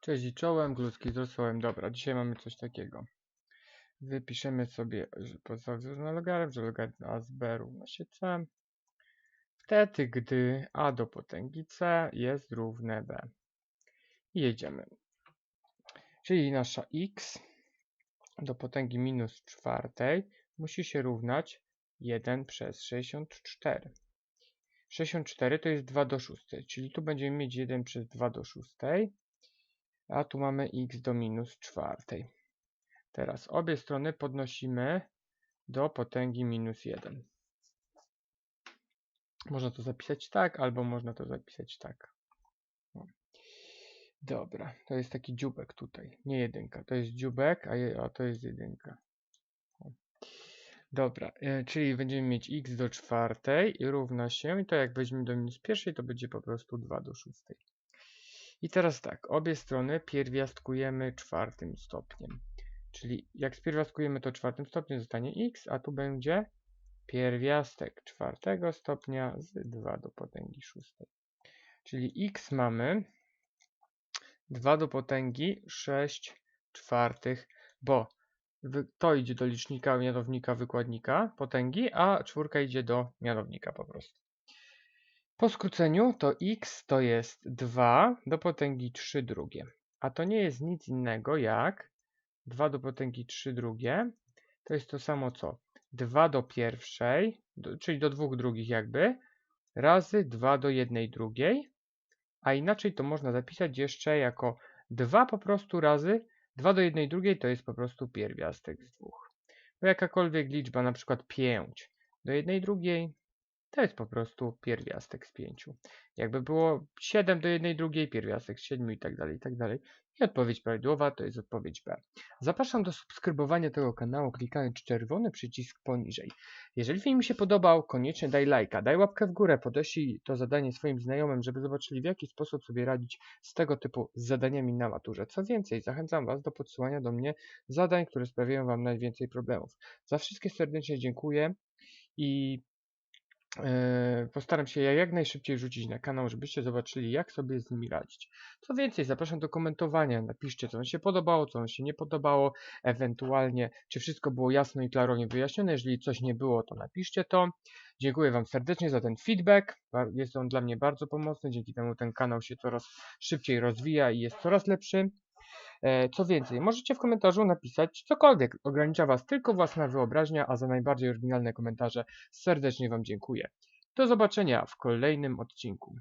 Cześć i czołem, gludzki z rosołem. Dobra, dzisiaj mamy coś takiego. Wypiszemy sobie podstawowy logarytm, że logarytm a z b równa się c. Wtedy, gdy a do potęgi c jest równe b. I jedziemy. Czyli nasza x do potęgi minus czwartej musi się równać 1 przez 64. 64 to jest 2 do 6, czyli tu będziemy mieć 1 przez 2 do 6 a tu mamy x do minus czwartej. Teraz obie strony podnosimy do potęgi minus 1. Można to zapisać tak, albo można to zapisać tak. Dobra, to jest taki dziubek tutaj, nie jedynka. To jest dziubek, a, je, a to jest jedynka. Dobra, e, czyli będziemy mieć x do czwartej i równa się, i to jak weźmiemy do minus pierwszej, to będzie po prostu 2 do szóstej. I teraz tak, obie strony pierwiastkujemy czwartym stopniem. Czyli jak spierwiastkujemy to czwartym stopniem zostanie x, a tu będzie pierwiastek czwartego stopnia z 2 do potęgi szóstej. Czyli x mamy 2 do potęgi 6 czwartych, bo to idzie do licznika, mianownika, wykładnika potęgi, a czwórka idzie do mianownika po prostu. Po skróceniu to x to jest 2 do potęgi 3 drugie. A to nie jest nic innego jak 2 do potęgi 3 drugie. To jest to samo co 2 do pierwszej, do, czyli do dwóch drugich jakby, razy 2 do jednej drugiej. A inaczej to można zapisać jeszcze jako 2 po prostu razy 2 do jednej drugiej to jest po prostu pierwiastek z dwóch. Bo jakakolwiek liczba, na przykład 5 do jednej drugiej, to jest po prostu pierwiastek z 5. Jakby było 7 do 1 drugiej, pierwiastek z 7 i tak dalej, i tak dalej. I odpowiedź prawidłowa to jest odpowiedź B. Zapraszam do subskrybowania tego kanału klikając czerwony przycisk poniżej. Jeżeli film mi się podobał, koniecznie daj lajka, daj łapkę w górę, podeślij to zadanie swoim znajomym, żeby zobaczyli w jaki sposób sobie radzić z tego typu zadaniami na maturze. Co więcej, zachęcam Was do podsyłania do mnie zadań, które sprawiają Wam najwięcej problemów. Za wszystkie serdecznie dziękuję i postaram się je jak najszybciej rzucić na kanał, żebyście zobaczyli, jak sobie z nimi radzić. Co więcej, zapraszam do komentowania. Napiszcie, co Wam się podobało, co Wam się nie podobało, ewentualnie, czy wszystko było jasno i klarownie wyjaśnione. Jeżeli coś nie było, to napiszcie to. Dziękuję Wam serdecznie za ten feedback. Jest on dla mnie bardzo pomocny. Dzięki temu ten kanał się coraz szybciej rozwija i jest coraz lepszy. E, co więcej, możecie w komentarzu napisać cokolwiek. Ogranicza Was tylko własna wyobraźnia, a za najbardziej oryginalne komentarze serdecznie Wam dziękuję. Do zobaczenia w kolejnym odcinku.